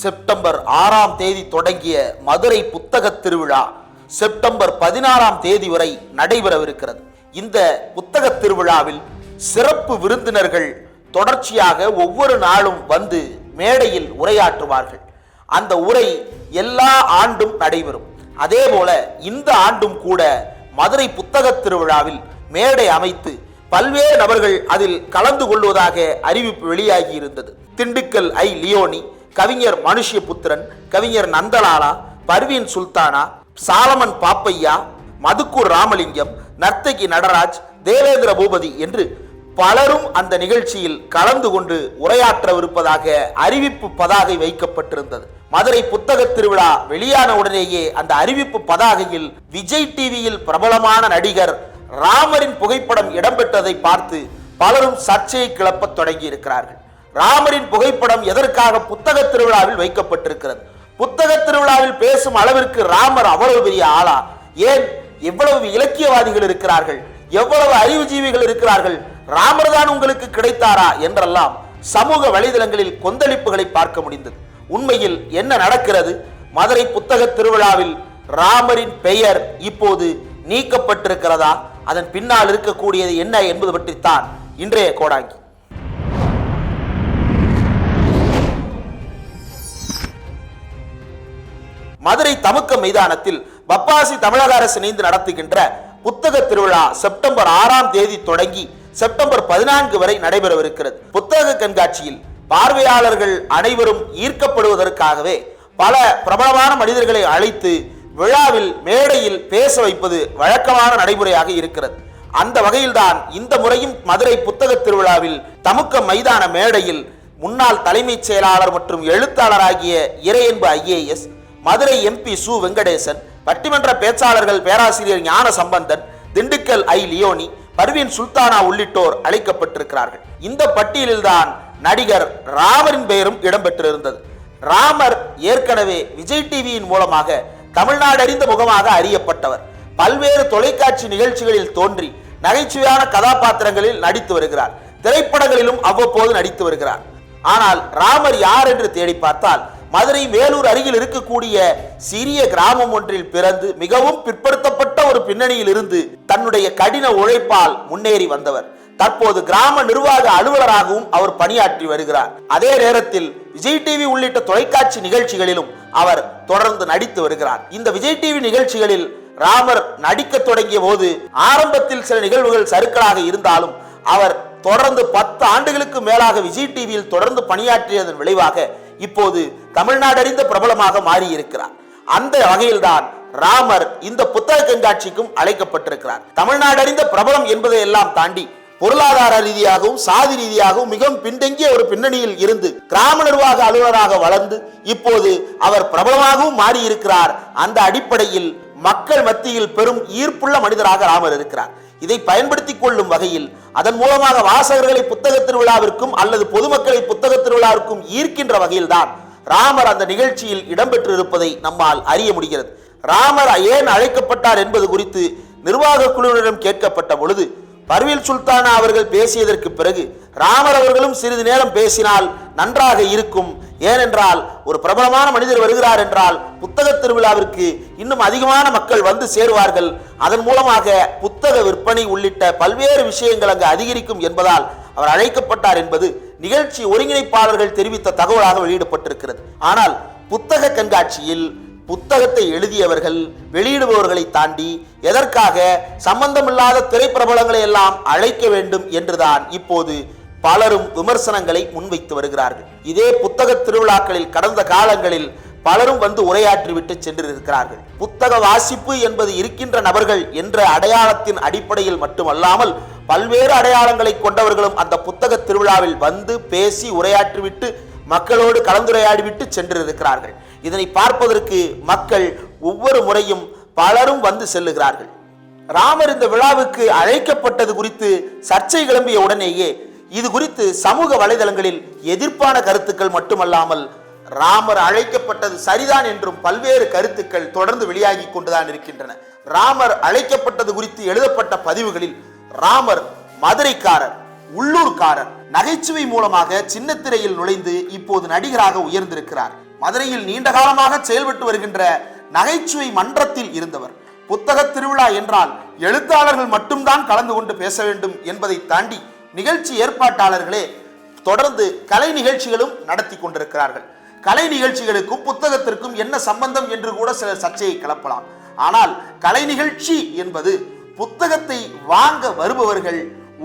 September ஆறாம் தேதி தொடங்கிய மதுரை புத்தக திருவிழா செப்டம்பர் பதினாறாம் தேதி வரை நடைபெறவிருக்கிறது. இந்த புத்தக திருவிழாவில் சிறப்பு விருந்தினர்கள் தொடர்ச்சியாக ஒவ்வொரு நாளும் வந்து மேடையில் உரையாற்றுவார்கள். அந்த உரை எல்லா ஆண்டும் நடைபெறும். அதே போல இந்த ஆண்டும் கூட மதுரை புத்தக திருவிழாவில் மேடை அமைத்து பல்வேறு நபர்கள் அதில் கலந்து கொள்வதாக அறிவிப்பு வெளியாகி இருந்தது திண்டுக்கல் ஐ லியோனி கவிஞர் மனுஷ்யபுத்திரன் கவிஞர் நந்தலாலா பர்வீன் சுல்தானா சாலமன் பாப்பையா மதுக்கூர் ராமலிங்கம் நர்த்தகி நடராஜ் தேவேந்திர பூபதி என்று பலரும் அந்த நிகழ்ச்சியில் கலந்து கொண்டு உரையாற்றவிருப்பதாக அறிவிப்பு பதாகை வைக்கப்பட்டிருந்தது. மதுரை புத்தக திருவிழா வெளியான உடனேயே அந்த அறிவிப்பு பதாகையில் விஜய் டிவியில் பிரபலமான நடிகர் ராமரின் புகைப்படம் இடம்பெற்றதை பார்த்து பலரும் சர்ச்சையை கிளப்பத் தொடங்கி இருக்கிறார்கள் ராமரின் புகைப்படம் எதற்காக புத்தக திருவிழாவில் வைக்கப்பட்டிருக்கிறது? புத்தக திருவிழாவில் பேசும் அளவிற்கு ராமர் அவ்வளவு பெரிய ஆளா? ஏன் எவ்வளவு இலக்கியவாதிகள் இருக்கிறார்கள்? எவ்வளவு அறிவுஜீவிகள் இருக்கிறார்கள்? ராமர் தான் உங்களுக்கு கிடைத்தாரா? என்றெல்லாம் சமூக வலைதளங்களில் கொந்தளிப்புகளை பார்க்க முடிந்தது. உண்மையில் என்ன நடக்கிறது? மதுரை புத்தக திருவிழாவில் ராமரின் பெயர் இப்போது நீக்கப்பட்டிருக்கிறதா? அதன் பின்னால் இருக்கக்கூடியது என்ன என்பது பற்றித்தான் இன்றைய கோடாங்கி. மதுரை தமுக்க மைதானத்தில் பப்பாசி தமிழக அரசு இணைந்து நடத்துகின்ற புத்தக திருவிழா செப்டம்பர் ஆறாம் தேதி தொடங்கி செப்டம்பர் பதினான்கு வரை நடைபெறவிருக்கிறது. புத்தக கண்காட்சியில் பார்வையாளர்கள் அனைவரும் ஈர்க்கப்படுவதற்காகவே பல பிரபலமான மனிதர்களை அழைத்து விழாவில் மேடையில் பேச வைப்பது வழக்கமான நடைமுறையாக இருக்கிறது. அந்த வகையில்தான் இந்த முறையும் மதுரை புத்தக திருவிழாவில் தமுக்க மைதான மேடையில் முன்னாள் தலைமைச் செயலாளர் மற்றும் எழுத்தாளராகிய இறையன்பு ஐஏஎஸ் மதுரை எம்பி சு வெங்கடேசன் பட்டிமன்ற பேச்சாளர்கள் பேராசிரியர் ஞான சம்பந்தன் திண்டுக்கல் ஐ லியோனி பர்வீன் சுல்தானா உள்ளிட்டோர் அழைக்கப்பட்டிருக்கிறார்கள். இந்த பட்டியலில்தான் நடிகர் ராமரின் பெயரும் இடம்பெற்றிருந்தது. ராமர் ஏற்கனவே விஜய் டிவியின் மூலமாக தமிழ்நாடு அறிந்த முகமாக அறியப்பட்டவர். பல்வேறு தொலைக்காட்சி நிகழ்ச்சிகளில் தோன்றி நகைச்சுவையான கதாபாத்திரங்களில் நடித்து வருகிறார். திரைப்படங்களிலும் அவ்வப்போது நடித்து வருகிறார். ஆனால் ராமர் யார் என்று தேடி பார்த்தால் மதுரை வேலூர் அருகில் இருக்கக்கூடிய சிறிய கிராமம் ஒன்றில் பிறந்து மிகவும் பிற்படுத்தப்பட்ட ஒரு பின்னணியில் இருந்து தன்னுடைய கடின உழைப்பால் முன்னேறி வந்தவர். தற்போது கிராம நிர்வாக அலுவலராகவும் அவர் பணியாற்றி வருகிறார். அதே நேரத்தில் விஜய் டிவி உள்ளிட்ட தொலைக்காட்சி நிகழ்ச்சிகளிலும் அவர் தொடர்ந்து நடித்து வருகிறார். இந்த விஜய் டிவி நிகழ்ச்சிகளில் ராமர் நடிக்க தொடங்கிய போது ஆரம்பத்தில் சில நிகழ்வுகள் சறுக்கலாக இருந்தாலும் அவர் தொடர்ந்து பத்து ஆண்டுகளுக்கு மேலாக விஜய் டிவியில் தொடர்ந்து பணியாற்றியதன் விளைவாக இப்போது தமிழ்நாடு அறிந்த பிரபலமாக மாறியிருக்கிறார். அந்த வகையில்தான் ராமர் இந்த புத்தக கண்காட்சிக்கும் அழைக்கப்பட்டிருக்கிறார். தமிழ்நாடு அறிந்த பிரபலம் என்பதை எல்லாம் தாண்டி பொருளாதார ரீதியாகவும் சாதி ரீதியாகவும் மிகவும் பின்தங்கிய ஒரு பின்னணியில் இருந்து கிராம நிர்வாக அலுவலராக வளர்ந்து இப்போது அவர் பிரபலமாகவும் மாறியிருக்கிறார். அந்த அடிப்படையில் மக்கள் மத்தியில் பெரும் ஈர்ப்புள்ள மனிதராக ராமர் இருக்கிறார். இதை பயன்படுத்திக் கொள்ளும் வகையில் அதன் மூலமாக வாசகர்களை புத்தக திருவிழாவிற்கும் அல்லது பொதுமக்களை புத்தக திருவிழாவிற்கும் ஈர்க்கின்ற வகையில்தான் ராமர் அந்த நிகழ்ச்சியில் இடம்பெற்றிருப்பதை நம்மால் அறிய முடிகிறது. ராமர் ஏன் அழைக்கப்பட்டார் என்பது குறித்து நிர்வாக குழுவினரிடம் கேட்கப்பட்ட பொழுது பர்வீல் சுல்தானா அவர்கள் பேசியதற்கு பிறகு ராமர் அவர்களும் சிறிது நேரம் பேசினால் நன்றாக இருக்கும் ஏனென்றால் ஒரு பிரபலமான மனிதர் வருகிறார் என்றால் புத்தக திருவிழாவிற்கு இன்னும் அதிகமான மக்கள் வந்து சேருவார்கள். அதன் மூலமாக புத்தக விற்பனை உள்ளிட்ட பல்வேறு விஷயங்கள் அங்கு அதிகரிக்கும் என்பதால் அவர் அழைக்கப்பட்டார் என்பது நிகழ்ச்சி ஒருங்கிணைப்பாளர்கள் தெரிவித்த தகவலாக வெளியிடப்பட்டிருக்கிறது. ஆனால் புத்தக கண்காட்சியில் புத்தகத்தை எழுதியவர்கள் வெளியிடுபவர்களை தாண்டி எதற்காக சம்பந்தமில்லாத திரைப்பிரபலங்களை எல்லாம் அழைக்க வேண்டும் என்றுதான் இப்போது பலரும் விமர்சனங்களை முன்வைத்து வருகிறார்கள். இதே புத்தக திருவிழாக்களில் கடந்த காலங்களில் பலரும் வந்து உரையாற்றிவிட்டு சென்றிருக்கிறார்கள். புத்தக வாசிப்பு என்பது இருக்கின்ற நபர்கள் என்ற அடையாளத்தின் அடிப்படையில் மட்டுமல்லாமல் பல்வேறு அடையாளங்களை கொண்டவர்களும் அந்த புத்தக திருவிழாவில் வந்து பேசி உரையாற்றிவிட்டு மக்களோடு கலந்துரையாடிவிட்டு சென்றிருக்கிறார்கள். இதனை பார்ப்பதற்கு மக்கள் ஒவ்வொரு முறையும் பலரும் வந்து செல்லுகிறார்கள். ராமர் இந்த விழாவுக்கு அழைக்கப்பட்டது குறித்து சர்ச்சை கிளம்பிய உடனேயே இது குறித்து சமூக வலைதளங்களில் எதிர்ப்பான கருத்துக்கள் மட்டுமல்லாமல் ராமர் அழைக்கப்பட்டது சரிதான் என்றும் பல்வேறு கருத்துக்கள் தொடர்ந்து வெளியாகி கொண்டுதான் இருக்கின்றன. ராமர் அழைக்கப்பட்டது குறித்து எழுதப்பட்ட பதிவுகளில் ராமர் மதுரைக்காரர் உள்ளூர்காரர் நகைச்சுவை மூலமாக சின்னத்திரையில் நுழைந்து இப்போது நடிகராக உயர்ந்திருக்கிறார். மதுரையில் நீண்ட காலமாக செயல்பட்டு வருகின்ற நகைச்சுவை மன்றத்தில் இருந்தவர். புத்தக திருவிழா என்றால் எழுத்தாளர்கள் மட்டும்தான் கலந்து கொண்டு பேச வேண்டும் என்பதை தாண்டி நிகழ்ச்சி ஏற்பாட்டாளர்களே தொடர்ந்து கலை நிகழ்ச்சிகளும் நடத்தி கொண்டிருக்கிறார்கள். கலை நிகழ்ச்சிகளுக்கும் புத்தகத்திற்கும் என்ன சம்பந்தம் என்று கூட சில சர்ச்சையை கிளப்பலாம். ஆனால் கலை நிகழ்ச்சி என்பது புத்தகத்தை வாங்க வருபவர்கள்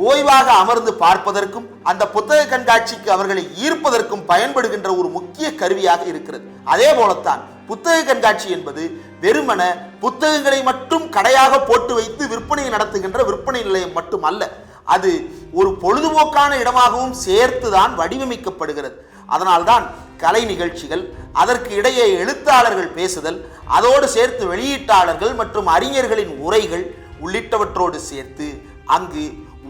ஓய்வாக அமர்ந்து பார்ப்பதற்கும் அந்த புத்தக கண்காட்சிக்கு அவர்களை ஈர்ப்பதற்கும் பயன்படுகின்ற ஒரு முக்கிய கருவியாக இருக்கிறது. அதே போலத்தான் புத்தக கண்காட்சி என்பது வெறுமன புத்தகங்களை மட்டும் கடையாக போட்டு வைத்து விற்பனை நடத்துகின்ற விற்பனை நிலையம் மட்டுமல்ல அது ஒரு பொழுதுபோக்கான இடமாகவும் சேர்த்து தான் வடிவமைக்கப்படுகிறது. அதனால்தான் கலை நிகழ்ச்சிகள் அதற்கு இடையே எழுத்தாளர்கள் பேசுதல் அதோடு சேர்த்து வெளியீட்டாளர்கள் மற்றும் அறிஞர்களின் உரைகள் உள்ளிட்டவற்றோடு சேர்த்து அங்கு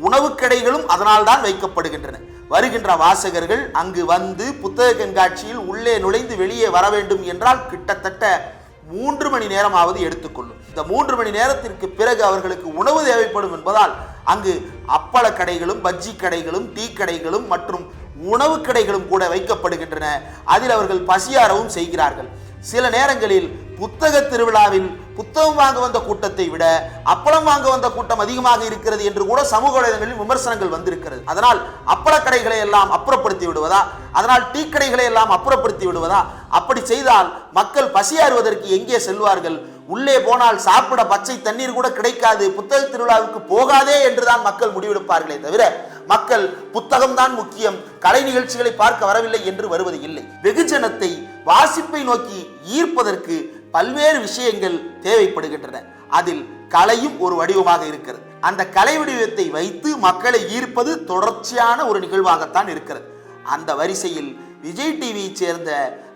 உணவு கடைகளும் அதனால்தான் வைக்கப்படுகின்றன. வருகின்ற வாசகர்கள் அங்கு வந்து புத்தக கண்காட்சியில் உள்ளே நுழைந்து வெளியே வர வேண்டும் என்றால் கிட்டத்தட்ட மூன்று மணி நேரமாவது எடுத்துக்கொள்ளும். இந்த மூன்று மணி நேரத்திற்கு பிறகு அவர்களுக்கு உணவு தேவைப்படும் என்பதால் அங்கு அப்பள கடைகளும் பஜ்ஜி கடைகளும் டீ கடைகளும் மற்றும் உணவு கடைகளும் கூட வைக்கப்படுகின்றன. அதில் அவர்கள் பசியாரவும் செய்கிறார்கள். சில நேரங்களில் புத்தக திருவிழாவில் புத்தகம் வாங்க வந்த கூட்டத்தை விட அப்பளம் வாங்க வந்த கூட்டம் அதிகமாக இருக்கிறது என்று கூட சமூக வலைதளங்களில் விமர்சனங்கள் வந்திருக்கிறது. அதனால் அப்பள கடைகளை எல்லாம் அப்புறப்படுத்தி விடுவதா? அதனால் டீ கடைகளை எல்லாம் அப்புறப்படுத்தி விடுவதா? அப்படி செய்தால் மக்கள் பசியாறுவதற்கு எங்கே செல்வார்கள்? உள்ளே போனால் சாப்பிட பச்சை தண்ணீர் கூட கிடைக்காது. புத்தக திருவிழாவுக்கு போகாதே என்றுதான் மக்கள் முடிவெடுப்பார்களே தவிர மக்கள் புத்தகம்தான் முக்கியம். கலை நிகழ்ச்சிகளை பார்க்க வரவில்லை என்று வருவது இல்லை. வெகுஜனத்தை வாசிப்பை நோக்கி ஈர்ப்பதற்கு பல்வேறு விஷயங்கள் தேவைப்படுகின்றன. அதில் கலையும் ஒரு வடிவமாக இருக்கிறது. அந்த கலை வடிவத்தை வைத்து மக்களை ஈர்ப்பது தொடர்ச்சியான ஒரு நிகழ்வாகத்தான் இருக்கிறது. அந்த வரிசையில் விஜய் டிவியை சேர்ந்த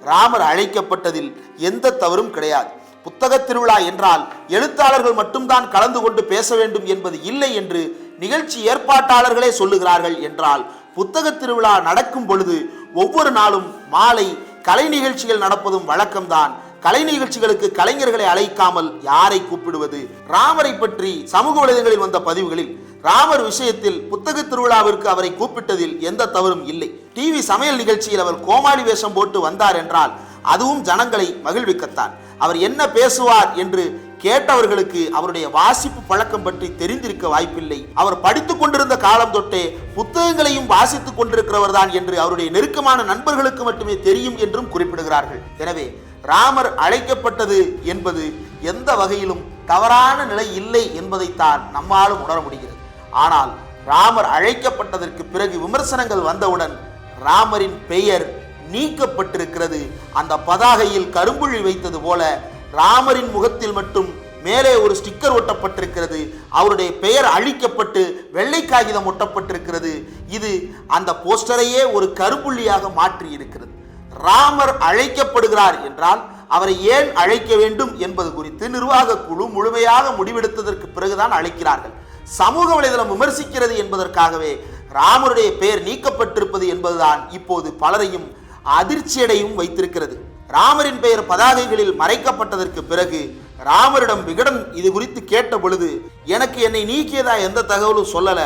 ராமர் அழைக்கப்பட்டதில் எந்த தவறும் கிடையாது. புத்தக திருவிழா என்றால் எழுத்தாளர்கள் மட்டும்தான் கலந்து கொண்டு பேச வேண்டும் என்பது இல்லை என்று நிகழ்ச்சி ஏற்பாட்டாளர்களே சொல்லுகிறார்கள் என்றால் புத்தக திருவிழா நடக்கும் பொழுது ஒவ்வொரு நாளும் மாலை கலை நிகழ்ச்சிகள் நடப்பதும் வழக்கம்தான். கலை நிகழ்ச்சிகளுக்கு கலைஞர்களை அழைக்காமல் யாரை கூப்பிடுவது? ராமரை பற்றி சமூக வலைதளங்களில் வந்த பதிவுகளில் ராமர் விஷயத்தில் புத்தக திருவிழாவிற்கு அவரை கூப்பிட்டதில் எந்த தவறும் இல்லை. டிவி சமையல் நிகழ்ச்சியில் அவர் கோமாளி வேஷம் போட்டு வந்தார் என்றால் அதுவும் ஜனங்களை மகிழ்விக்கத்தான். அவர் என்ன பேசுவார் என்று கேட்டவர்களுக்கு அவருடைய வாசிப்பு பழக்கம் பற்றி தெரிந்திருக்க வாய்ப்பில்லை. அவர் படித்துக் கொண்டிருந்த காலம் தொட்டே புத்தகங்களையும் வாசித்துக் கொண்டிருக்கிறவர் தான் என்று அவருடைய நெருக்கமான நண்பர்களுக்கு மட்டுமே தெரியும் என்றும் குறிப்பிடுகிறார்கள். எனவே ராமர் அழைக்கப்பட்டது என்பது எந்த வகையிலும் தவறான நிலை இல்லை என்பதைத்தான் நம்மாலும் உணர முடிகிறது. ஆனால் ராமர் அழைக்கப்பட்டதற்கு பிறகு விமர்சனங்கள் வந்தவுடன் ராமரின் பெயர் நீக்கப்பட்டிருக்கிறது. அந்த பதாகையில் கரும்புள்ளி வைத்தது போல ராமரின் முகத்தில் மட்டும் மேலே ஒரு ஸ்டிக்கர் ஒட்டப்பட்டிருக்கிறது. அவருடைய பெயர் அழிக்கப்பட்டு வெள்ளை காகிதம் ஒட்டப்பட்டிருக்கிறது. இது அந்த போஸ்டரையே ஒரு கருப்புள்ளியாக மாற்றி இருக்கிறது ராமர் அழைக்கப்படுகிறார் என்றால் அவரை ஏன் அழைக்க வேண்டும் என்பது குறித்து நிர்வாக குழு முழுமையாக முடிவெடுத்ததற்கு பிறகுதான் அழைக்கிறார்கள். சமூக வலைதளம் விமர்சிக்கிறது என்பதற்காகவே ராமருடைய பெயர் நீக்கப்பட்டிருப்பது என்பதுதான் இப்போது பலரையும் அதிர்ச்சியடையும் வைத்திருக்கிறது. ராமரின் பெயர் பதாகைகளில் மறைக்கப்பட்டதற்கு பிறகு ராமரிடம் விகடன் இது குறித்து கேட்ட பொழுது எனக்கு என்னை நீக்கியதா எந்த தகவலும் சொல்லல.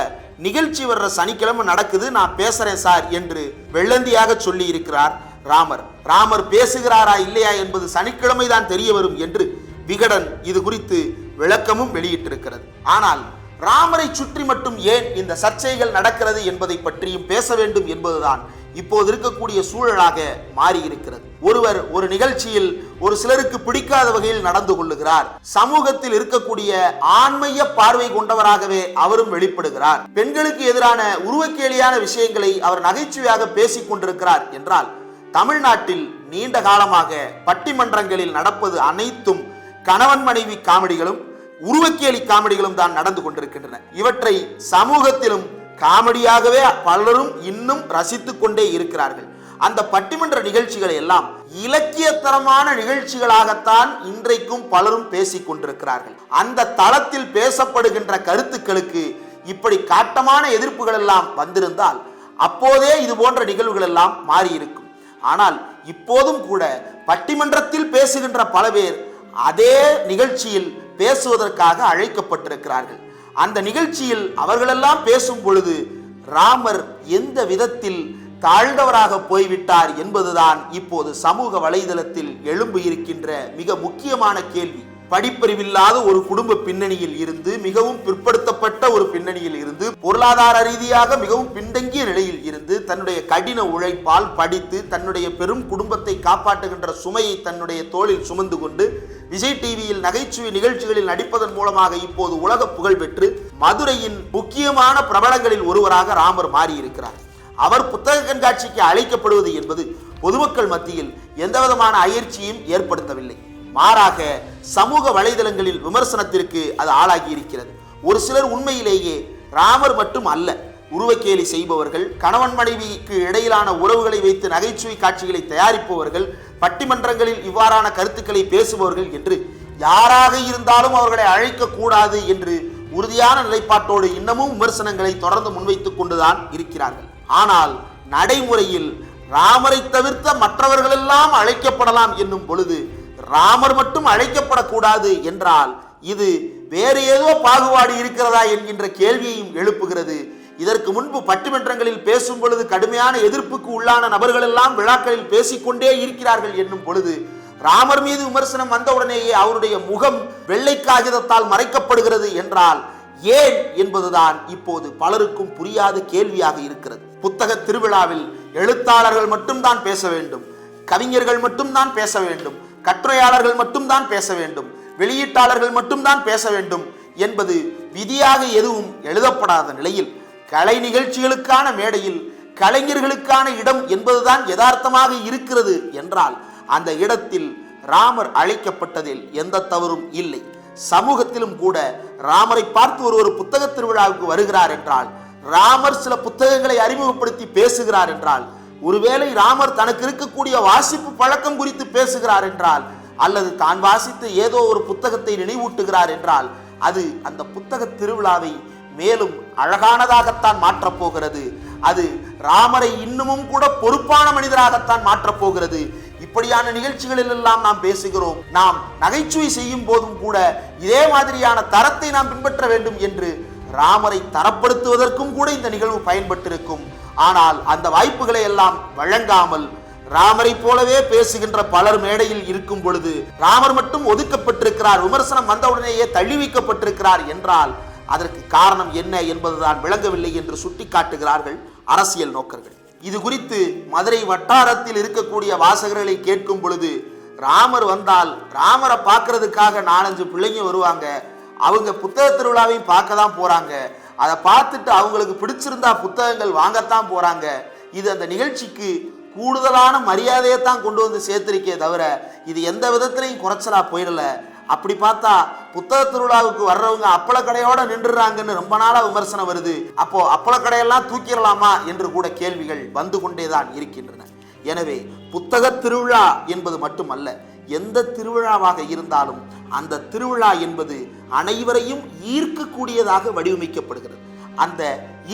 நிகழ்ச்சி வர்ற சனிக்கிழமை நடக்குது. நான் பேசுறேன் சார் என்று வெள்ளந்தியாக சொல்லி இருக்கிறார் ராமர். ராமர் பேசுகிறாரா இல்லையா என்பது சனிக்கிழமை தான் தெரிய வரும் என்று விகடன் இது குறித்து விளக்கமும் வெளியிட்டிருக்கிறது. ஆனால் ராமரை சுற்றி மட்டும் ஏன் இந்த சர்ச்சைகள் நடக்கிறது என்பதை பற்றியும் பேச வேண்டும் என்பதுதான் இப்போது இருக்கக்கூடிய சூழலாக மாறியிருக்கிறது. ஒருவர் ஒரு நிகழ்ச்சியில் ஒரு சிலருக்கு பிடிக்காத வகையில் நடந்து கொள்ளுகிறார். சமூகத்தில் இருக்கக்கூடிய ஆண்மைய பார்வை கொண்டவராகவே அவரும் வெளிப்படுகிறார். பெண்களுக்கு எதிரான உருவக்கேலியான விஷயங்களை அவர் நகைச்சுவையாக பேசிக் கொண்டிருக்கிறார் என்றால் தமிழ்நாட்டில் நீண்ட காலமாக பட்டிமன்றங்களில் நடப்பது அனைத்தும் கணவன் மனைவி காமெடிகளும் உருவக்கேலி காமெடிகளும் தான் நடந்து கொண்டிருக்கின்றன. இவற்றை சமூகத்திலும் காமெடியாகவே பலரும் இன்னும் ரசித்து கொண்டே இருக்கிறார்கள். அந்த பட்டிமன்ற நிகழ்ச்சிகளை எல்லாம் இலக்கியத்தரமான நிகழ்ச்சிகளாகத்தான் இன்றைக்கும் பலரும் பேசிக் கொண்டிருக்கிறார்கள். அந்த தளத்தில் பேசப்படுகின்ற கருத்துக்களுக்கு இப்படி காட்டமான எதிர்ப்புகள் எல்லாம் வந்திருந்தால் அப்போதே இது போன்ற நிகழ்வுகள் எல்லாம் மாறி இருக்கும் ஆனால் இப்போதும் கூட பட்டிமன்றத்தில் பேசுகின்ற பல பேர் அதே நிகழ்ச்சியில் பேசுவதற்காக அழைக்கப்பட்டிருக்கிறார்கள். அந்த நிகழ்ச்சியில் அவர்களெல்லாம் பேசும் பொழுது ராமர் எந்த விதத்தில் தாழ்ந்தவராக போய்விட்டார் என்பதுதான் இப்போது சமூக வலைதளத்தில் எழும்பு இருக்கின்ற மிக முக்கியமான கேள்வி. படிப்பறிவில்லாத ஒரு குடும்ப பின்னணியில் இருந்து மிகவும் பிற்படுத்தப்பட்ட ஒரு பின்னணியில் இருந்து பொருளாதார ரீதியாக மிகவும் பின்தங்கிய நிலையில் இருந்து தன்னுடைய கடின உழைப்பால் படித்து தன்னுடைய பெரும் குடும்பத்தை காப்பாற்றுகின்ற சுமையை தன்னுடைய தோளில் சுமந்து கொண்டு விஜய் டிவியில் நகைச்சுவை நிகழ்ச்சிகளில் நடிப்பதன் மூலமாக இப்போது உலக புகழ் பெற்று மதுரையின் முக்கியமான பிரபலங்களில் ஒருவராக ராமர் மாறியிருக்கிறார். அவர் புத்தக கண்காட்சிக்கு அழைக்கப்படுவது என்பது பொதுமக்கள் மத்தியில் எந்தவிதமான அயற்சியும் ஏற்படுத்தவில்லை. மாறாக சமூக வலைதளங்களில் விமர்சனத்திற்கு அது ஆளாகி இருக்கிறது ஒரு சிலர் உண்மையிலேயே ராமர் மட்டும் அல்ல உருவக்கேலி செய்பவர்கள் கணவன் மனைவிக்கு இடையிலான உறவுகளை வைத்து நகைச்சுவை காட்சிகளை தயாரிப்பவர்கள் பட்டிமன்றங்களில் இவ்வாறான கருத்துக்களை பேசுபவர்கள் என்று யாராக இருந்தாலும் அவர்களை அழைக்க கூடாது என்று உறுதியான நிலைப்பாட்டோடு இன்னமும் விமர்சனங்களை தொடர்ந்து முன்வைத்துக் கொண்டுதான் இருக்கிறார்கள். ஆனால் நடைமுறையில் ராமரை தவிர்த்த மற்றவர்களெல்லாம் அழைக்கப்படலாம் என்னும் பொழுது ராமர் மட்டும் அழைக்கப்படக்கூடாது என்றால் இது வேறு ஏதோ பாகுபாடு இருக்கிறதா என்கின்ற கேள்வியையும் எழுப்புகிறது. இதற்கு முன்பு பட்டிமன்றங்களில் பேசும் பொழுது கடுமையான எதிர்ப்புக்கு உள்ளான நபர்களெல்லாம் விழாக்களில் பேசிக்கொண்டே இருக்கிறார்கள் என்னும் பொழுது ராமர் மீது விமர்சனம் வந்தவுடனேயே அவருடைய முகம் வெள்ளை காகிதத்தால் மறைக்கப்படுகிறது என்றால் ஏன் என்பதுதான் இப்போது பலருக்கும் புரியாத கேள்வியாக இருக்கிறது. புத்தக திருவிழாவில் எழுத்தாளர்கள் மட்டும்தான் பேச வேண்டும். கவிஞர்கள் மட்டும்தான் பேச வேண்டும். கட்டுரையாளர்கள் மட்டும்தான் பேச வேண்டும் வெளியீட்டாளர்கள் மட்டும்தான் பேச வேண்டும் என்பது விதியாக எதுவும் எழுதப்படாத நிலையில் கலை நிகழ்ச்சிகளுக்கான மேடையில் கலைஞர்களுக்கான இடம் என்பதுதான் யதார்த்தமாக இருக்கிறது என்றால் அந்த இடத்தில் ராமர் அழைக்கப்பட்டதில் எந்த தவறும் இல்லை. சமூகத்திலும் கூட ராமரை பார்த்து ஒரு ஒரு புத்தக திருவிழாவுக்கு வருகிறார் என்றால் ராமர் சில புத்தகங்களை அறிமுகப்படுத்தி பேசுகிறார் என்றால் ஒருவேளை ராமர் தனக்கு இருக்கக்கூடிய வாசிப்பு பழக்கம் குறித்து பேசுகிறார் என்றால் அல்லது தான் வாசித்த ஏதோ ஒரு புத்தகத்தை நினைவூட்டுகிறார் என்றால் அது அந்த புத்தக திருவிழாவை மேலும் அழகானதாகத்தான் மாற்றப் போகிறது. அது ராமரை இன்னமும் கூட பொறுப்பான மனிதராகத்தான் மாற்றப் போகிறது. இப்படியான நிகழ்ச்சிகளில் எல்லாம் நாம் பேசுகிறோம். நாம் நகைச்சுவை செய்யும் போதும் கூட இதே மாதிரியான தரத்தை நாம் பின்பற்ற வேண்டும் என்று ராமரை தரப்படுத்துவதற்கும் கூட இந்த நிகழ்வு பயன்பட்டிருக்கும். ஆனால் அந்த வாய்ப்புகளை எல்லாம் வழங்காமல் ராமரை போலவே பேசுகின்ற பலர் மேடையில் இருக்கும் பொழுது ராமர் மட்டும் ஒதுக்கப்பட்டிருக்கிறார் விமர்சனம் வந்தவுடனேயே தள்ளி வைக்கப்பட்டிருக்கிறார் என்றால் அதற்கு காரணம் என்ன என்பதுதான் விளங்கவில்லை என்று சுட்டிக்காட்டுகிறார்கள் அரசியல் நோக்கர்கள். இது குறித்து மதுரை வட்டாரத்தில் இருக்கக்கூடிய வாசகர்களை கேட்கும் பொழுது ராமர் வந்தால் ராமரை பார்க்கறதுக்காக நாலஞ்சு பிள்ளைங்க வருவாங்க அவங்க புத்தக திருவிழாவையும் பார்க்க தான் போகிறாங்க அதை பார்த்துட்டு அவங்களுக்கு பிடிச்சிருந்தா புத்தகங்கள் வாங்கத்தான் போகிறாங்க இது அந்த நிகழ்ச்சிக்கு கூடுதலான மரியாதையை தான் கொண்டு வந்து சேர்த்திருக்கே தவிர இது எந்த விதத்திலையும் குறைச்சலா போயிடல. அப்படி பார்த்தா புத்தக திருவிழாவுக்கு வர்றவங்க அப்பள கடையோட நின்றுறாங்கன்னு ரொம்ப நாளாக விமர்சனம் வருது. அப்போ அப்பள கடையெல்லாம் தூக்கிடலாமா என்று கூட கேள்விகள் வந்து கொண்டே தான் இருக்கின்றன. எனவே புத்தக திருவிழா என்பது மட்டுமல்ல எந்த திருவிழாவாக இருந்தாலும் அந்த திருவிழா என்பது அனைவரையும் ஈர்க்கக்கூடியதாக வடிவமைக்கப்படுகிறது. அந்த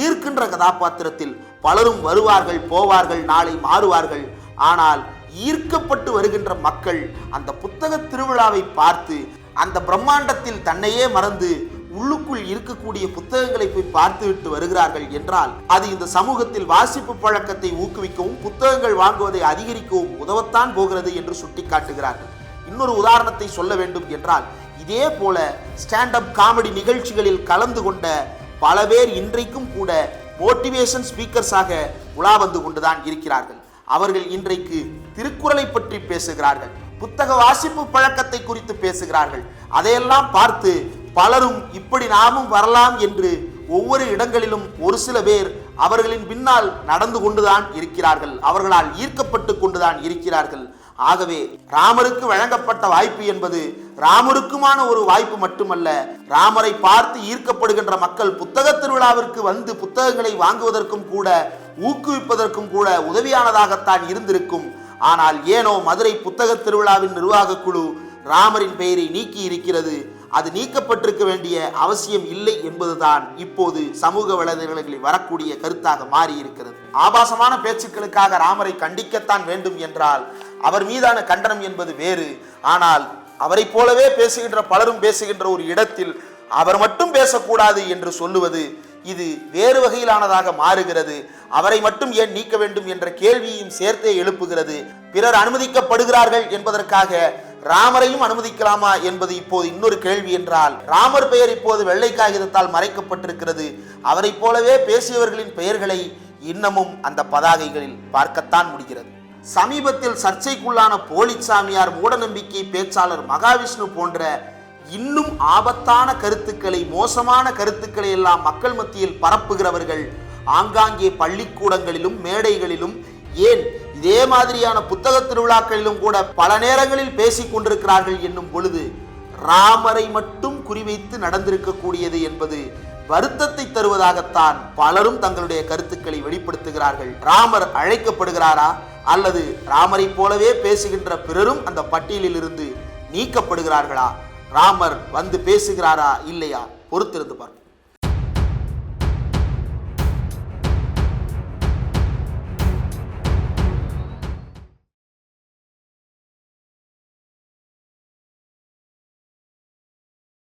ஈர்க்கின்ற கதாபாத்திரத்தில் பலரும் வருவார்கள் போவார்கள் நாளை மாறுவார்கள். ஆனால் ஈர்க்கப்பட்டு வருகின்ற மக்கள் அந்த புத்தக திருவிழாவை பார்த்து அந்த பிரம்மாண்டத்தில் தன்னையே மறந்து உள்ளுக்குள் இருக்கக்கூடிய புத்தகங்களை போய் பார்த்துவிட்டு வருகிறார்கள் என்றால் அது இந்த சமூகத்தில் வாசிப்பு பழக்கத்தை ஊக்குவிக்கவும் புத்தகங்கள் வாங்குவதை அதிகரிக்கவும் உதவத்தான் போகிறது என்று சுட்டிக்காட்டுகிறார்கள். இன்னொரு உதாரணத்தை சொல்ல வேண்டும் என்றால் இதே போல ஸ்டாண்ட் அப் காமெடி நிகழ்ச்சிகளில் கலந்து கொண்ட பல பேர் இன்றைக்கும் கூட மோட்டிவேஷன் ஸ்பீக்கர்ஸாக உலா வந்து கொண்டுதான் இருக்கிறார்கள். அவர்கள் இன்றைக்கு திருக்குறளை பற்றி பேசுகிறார்கள் புத்தக வாசிப்பு பழக்கத்தை குறித்து பேசுகிறார்கள் அதையெல்லாம் பார்த்து பலரும் இப்படி நாமும் வரலாம் என்று ஒவ்வொரு இடங்களிலும் ஒரு சில பேர் அவர்களின் பின்னால் நடந்து கொண்டுதான் இருக்கிறார்கள். அவர்களால் ஈர்க்கப்பட்டு கொண்டுதான் இருக்கிறார்கள். ஆகவே ராமருக்கு வழங்கப்பட்ட வாய்ப்பு என்பது ராமருக்குமான ஒரு வாய்ப்பு மட்டுமல்ல. ராமரை பார்த்து ஈர்க்கப்படுகின்ற மக்கள் புத்தக திருவிழாவிற்கு வந்து புத்தகங்களை வாங்குவதற்கும் கூட ஊக்குவிப்பதற்கும் கூட உதவியானதாகத்தான் இருந்திருக்கும். ஆனால் ஏனோ மதுரை புத்தக திருவிழாவின் நிர்வாக குழு ராமரின் பெயரை நீக்கி இருக்கிறது அது நீக்கப்பட்டிருக்க வேண்டிய அவசியம் இல்லை என்பதுதான் இப்போது சமூக வலைதளங்களில் வரக்கூடிய கருத்தாக மாறி இருக்கிறது ஆபாசமான பேச்சுக்களுக்காக ராமரை கண்டிக்கத்தான் வேண்டும் என்றால் அவர் மீதான கண்டனம் என்பது வேறு. ஆனால் அவரைப் போலவே பேசுகின்ற பலரும் பேசுகின்ற ஒரு இடத்தில் அவர் மட்டும் பேசக்கூடாது என்று சொல்லுவது இது வேறு வகையிலானதாக மாறுகிறது. அவரை மட்டும் ஏன் நீக்க வேண்டும் என்ற கேள்வியையும் சேர்த்தே எழுப்புகிறது. பிறர் அனுமதிக்கப்படுகிறார்கள் என்பதற்காக ராமரையும் அனுமதிக்கலாமா என்பது இப்போது இன்னொரு கேள்வி என்றால் ராமர் பெயர் இப்போது வெள்ளை காகிதத்தால் மறைக்கப்பட்டிருக்கிறது. அவரைப் போலவே பேசியவர்களின் பெயர்களை இன்னமும் அந்த பதாகைகளில் பார்க்கத்தான் முடிகிறது. சமீபத்தில் சர்ச்சைக்குள்ளான போலிச்சாமியார் மூடநம்பிக்கை பேச்சாளர் மகாவிஷ்ணு போன்ற இன்னும் ஆபத்தான கருத்துக்களை மோசமான கருத்துக்களை எல்லாம் மக்கள் மத்தியில் பரப்புகிறவர்கள் ஆங்காங்கே பள்ளிக்கூடங்களிலும் மேடைகளிலும் ஏன் இதே மாதிரியான புத்தக திருவிழாக்களிலும் கூட பல நேரங்களில் பேசிக் கொண்டிருக்கிறார்கள் என்னும் பொழுது ராமரை மட்டும் குறிவைத்து நடந்திருக்கக்கூடியது என்பது வருத்தத்தை தருவதாகத்தான் பலரும் தங்களுடைய கருத்துக்களை வெளிப்படுத்துகிறார்கள். ராமர் அழைக்கப்படுகிறாரா? அல்லது ராமரை போலவே பேசுகின்ற பிறரும் அந்த பட்டியலில் இருந்து நீக்கப்படுகிறார்களா? ராமர் வந்து பேசுகிறாரா? இல்லையா? பொறுத்திருந்து பார்ப்போம்.